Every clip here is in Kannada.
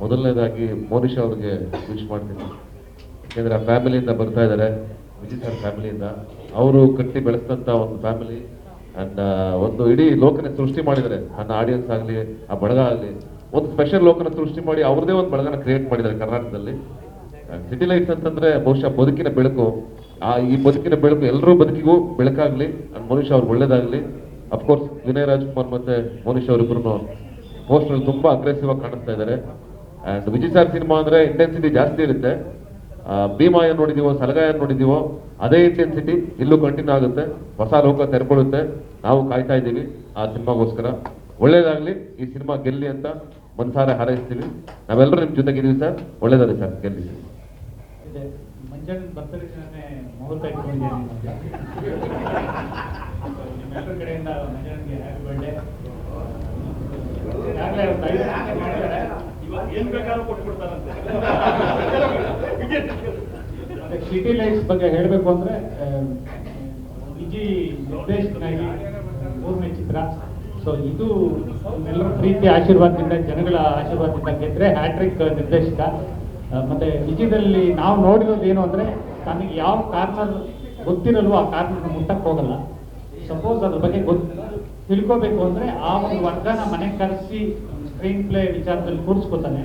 ಮೊದಲನೇದಾಗಿ ಮೋನಿಶ್ ಅವ್ರಿಗೆ ವಿಶ್ ಮಾಡ್ತೀನಿ. ಯಾಕೆಂದ್ರೆ ಆ ಫ್ಯಾಮಿಲಿಯಿಂದ ಬರ್ತಾ ಇದ್ದಾರೆ ವಿಜಯ್ ಸರ್ ಫ್ಯಾಮಿಲಿಯಿಂದ. ಅವರು ಕಟ್ಟಿ ಬೆಳೆಸಿದಂಥ ಒಂದು ಫ್ಯಾಮಿಲಿ. ಅಂಡ್ ಒಂದು ಇಡೀ ಲೋಕನ ಸೃಷ್ಟಿ ಮಾಡಿದ್ದಾರೆ. ನನ್ನ ಆಡಿಯನ್ಸ್ ಆಗಲಿ, ಆ ಬಳಗ ಆಗಲಿ. ಒಂದು ಸ್ಪೆಷಲ್ ಲೋಕನ ಸೃಷ್ಟಿ ಮಾಡಿ ಅವ್ರದೇ ಒಂದು ಬಳಗನ ಕ್ರಿಯೇಟ್ ಮಾಡಿದ್ದಾರೆ ಕರ್ನಾಟಕದಲ್ಲಿ. ಸಿಟಿ ಲೈಟ್ಸ್ ಅಂತಂದ್ರೆ ಬಹುಶಃ ಬದುಕಿನ ಬೆಳಕು. ಆ, ಈ ಬದುಕಿನ ಬೆಳಕು ಎಲ್ಲರೂ ಬದುಕಿಗೂ ಬೆಳಕಾಗ್ಲಿ. ಅಂಡ್ ಮನುಷ್ಯ ಅವ್ರು ಒಳ್ಳೇದಾಗ್ಲಿ. ಅಫ್ಕೋರ್ಸ್ ವಿನಯ್ ರಾಜ್ಕುಮಾರ್ ಮತ್ತೆ ಮನುಷ್ಯ ಅವರಿಬ್ಬರು ಪೋಸ್ಟರ್ ತುಂಬಾ ಅಗ್ರೆಸಿವ್ ಆಗಿ ಕಾಣಿಸ್ತಾ ಇದ್ದಾರೆ ಅಂಡ್ ವಿಜಯ್ ಸರ್ ಸಿನಿಮಾ ಅಂದ್ರೆ ಇಂಟೆನ್ಸಿಟಿ ಜಾಸ್ತಿ ಇರುತ್ತೆ. ಭೀಮಾ ಏನ್ ನೋಡಿದೀವೋ ಸಲಗ ಏನ್ ನೋಡಿದೀವೋ, ಅದೇ ಇಂಟೆನ್ಸಿಟಿ ಇಲ್ಲೂ ಕಂಟಿನ್ಯೂ ಆಗುತ್ತೆ. ಹೊಸ ಲೋಕ ತೆರ್ಕೊಳ್ಳುತ್ತೆ. ನಾವು ಕಾಯ್ತಾ ಇದ್ದೀವಿ ಆ ಸಿನಿಮಾಗೋಸ್ಕರ. ಒಳ್ಳೇದಾಗ್ಲಿ, ಈ ಸಿನಿಮಾ ಗೆಲ್ಲಿ ಅಂತ ಮನ್ಸಾರೆ ಹಾರೈಸ್ತೀವಿ. ನಾವೆಲ್ಲರೂ ನಿಮ್ ಜೊತೆಗಿದ್ದೀವಿ ಸರ್. ಒಳ್ಳೇದಾಗಲಿ ಸರ್, ಗೆಲ್ಲಿ. ಕಡೆಯಿಂದ ಏನ್ ಬೇಕಾದ್ರೂ ಕೊಟ್ಬಿಡ್ತಾರಂತೆ. ಸಿಟಿ ಲೈಟ್ಸ್ ಬಗ್ಗೆ ಹೇಳಬೇಕು ಅಂದ್ರೆ ವಿಜಿ ನಿರ್ದೇಶಕನಾಗಿ ಮೂರನೇ ಚಿತ್ರ. ಸೊ ಇದು ಎಲ್ಲರ ಪ್ರೀತಿ ಆಶೀರ್ವಾದದಿಂದ, ಜನಗಳ ಆಶೀರ್ವಾದದಿಂದ ಗೆದ್ರೆ ಹ್ಯಾಟ್ರಿಕ್ ನಿರ್ದೇಶಕ. ಮತ್ತೆ ವಿಜಯದಲ್ಲಿ ನಾವು ನೋಡಿರೋದು ಏನು ಅಂದ್ರೆ, ತನಗೆ ಯಾವ ಕಾರ್ನರ್ ಗೊತ್ತಿರಲ್ವೋ ಆ ಕಾರ್ನರ್ ಮುಟ್ಟಕ್ಕೆ ಹೋಗಲ್ಲ. ಸಪೋಸ್ ಅದ್ರ ಬಗ್ಗೆ ಗೊತ್ತು ತಿಳ್ಕೋಬೇಕು ಅಂದ್ರೆ ಆ ಒಂದು ವರ್ಗನ ಮನೆ ಕರೆಸಿ ಸ್ಕ್ರೀನ್ ಪ್ಲೇ ವಿಚಾರದಲ್ಲಿ ಕೂರಿಸ್ಕೋತಾನೆ.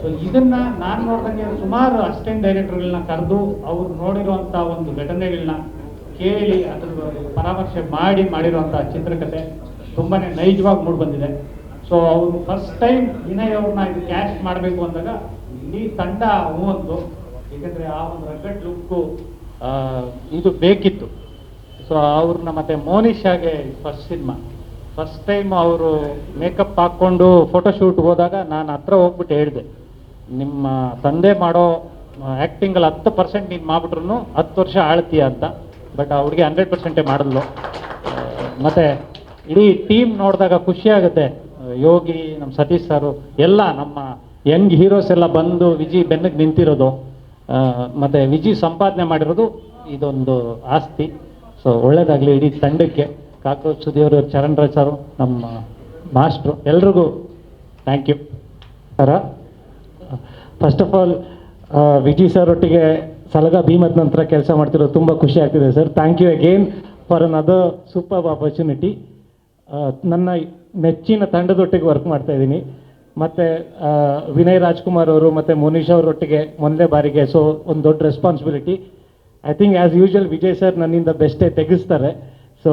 ಸೊ ಇದನ್ನ ನಾನು ನೋಡ್ದಂಗೆ ಸುಮಾರು ಅಸಿಸ್ಟೆಂಟ್ ಡೈರೆಕ್ಟರ್ಗಳನ್ನ ಕರೆದು ಅವ್ರು ನೋಡಿರುವಂತ ಒಂದು ಘಟನೆಗಳನ್ನ ಕೇಳಿ ಅದ್ರ ಪರಾಮರ್ಶೆ ಮಾಡಿ ಮಾಡಿರುವಂತಹ ಚಿತ್ರಕಥೆ ತುಂಬಾನೇ ನೈಜವಾಗಿ ಮೂಡ್ ಬಂದಿದೆ. ಸೊ ಅವರು ಫಸ್ಟ್ ಟೈಮ್ ವಿನಯ್ ಅವ್ರನ್ನ ಇದು ಕ್ಯಾಶ್ ಮಾಡಬೇಕು ಅಂದಾಗ ಇಡೀ ತಂಡ ಹೂ ಅಂತು ಯಾಕಂದ್ರೆ ಆ ಒಂದು ರಗಡ್ ಲುಕ್ಕು ಇದು ಬೇಕಿತ್ತು. ಸೊ ಅವ್ರನ್ನ ಮತ್ತೆ ಮೋನಿಶಾಗೆ ಫಸ್ಟ್ ಸಿನಿಮಾ ಫಸ್ಟ್ ಟೈಮ್ ಅವರು ಮೇಕಪ್ ಹಾಕ್ಕೊಂಡು ಫೋಟೋಶೂಟ್ ಹೋದಾಗ ನಾನು ಹತ್ರ ಹೋಗ್ಬಿಟ್ಟು ಹೇಳಿದೆ, ನಿಮ್ಮ ತಂದೆ ಮಾಡೋ ಆ್ಯಕ್ಟಿಂಗಲ್ಲಿ ಹತ್ತು ಪರ್ಸೆಂಟ್ ನೀನು ಮಾಡ್ಬಿಟ್ರು ಹತ್ತು ವರ್ಷ ಆಳ್ತೀಯ ಅಂತ. ಬಟ್ ಅವ್ರಿಗೆ ಹಂಡ್ರೆಡ್ ಪರ್ಸೆಂಟೇ ಮಾಡಿದ್ಲು. ಮತ್ತು ಇಡೀ ಟೀಮ್ ನೋಡಿದಾಗ ಖುಷಿ ಆಗುತ್ತೆ. ಯೋಗಿ ನಮ್ಮ ಸತೀಶ್ ಸಾರು, ಎಲ್ಲ ನಮ್ಮ ಯಂಗ್ ಹೀರೋಸ್ ಎಲ್ಲ ಬಂದು ವಿಜಿ ಬೆನ್ನಕ್ಕೆ ನಿಂತಿರೋದು. ಮತ್ತೆ ವಿಜಿ ಸಂಪಾದನೆ ಮಾಡಿರೋದು ಇದೊಂದು ಆಸ್ತಿ. ಸೊ ಒಳ್ಳೇದಾಗಲಿ ಇಡೀ ತಂಡಕ್ಕೆ. ಕಾಕ್ರೋಚ್ ಸುದಿಯವರು ಚರಣ್ ರಾಜ್ ನಮ್ಮ ಮಾಸ್ಟ್ರು. ಎಲ್ರಿಗೂ thank you sir first of all Vijay sir ಒಟ್ಟಿಗೆ ಸಲಗ ಭೀಮದ ನಂತರ ಕೆಲಸ ಮಾಡ್ತಿರೋದು ತುಂಬ ಖುಷಿ ಆಗ್ತಿದೆ sir thank you again for another super opportunity ನನ್ನ ನೆಚ್ಚಿನ ತಂಡದೊಟ್ಟಿಗೆ ವರ್ಕ್ ಮಾಡ್ತಾ ಇದ್ದೀನಿ. ಮತ್ತು ವಿನಯ್ ರಾಜ್ಕುಮಾರ್ ಅವರು ಮತ್ತು ಮೋನಿಶ್ ಅವರೊಟ್ಟಿಗೆ ಮೊದಲನೇ ಬಾರಿಗೆ ಸೊ ಒಂದು ದೊಡ್ಡ responsibility I think as usual Vijay sir ನನ್ನಿಂದ ಬೆಸ್ಟೇ ತೆಗೆಸ್ತಾರೆ. So